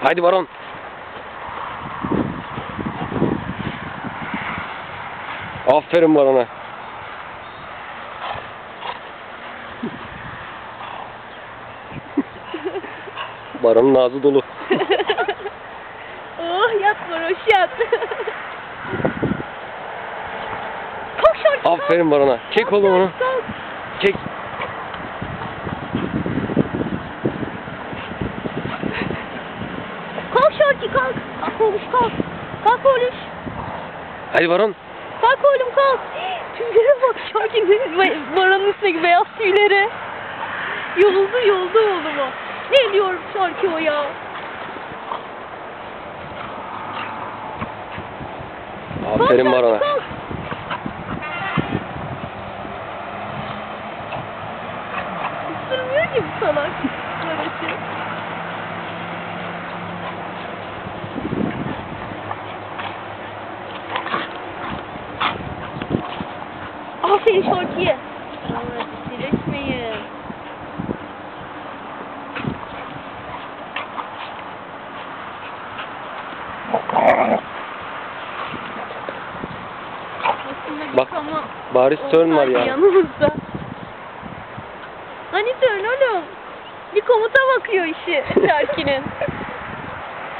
Haydi Baron. Aferin Baron'a. Baron'un ağzı dolu. oh yat varoş yat. şarkı kalk. Aferin Baron'a. Çek oğlum onu. Çek. Şarkı kalk. Kalk oğlum kalk. Kalk oğlum. Hadi Baron. Kalk oğlum kalk. Tüylere bak şarkının varanın üstündeki beyaz tüylere. Yoldu yoldu oğlum o. Ne diyorum şarkı o ya. Aferin Baron'a. kalk. Isırmıyor ki bu salak. Varoşu. Aferin Evet, dileşmeyin. Aslında bir Bak, Bariz turn var ya. Yanımızda. Hani turn oğlum? Bir komuta bakıyor işi şarkının.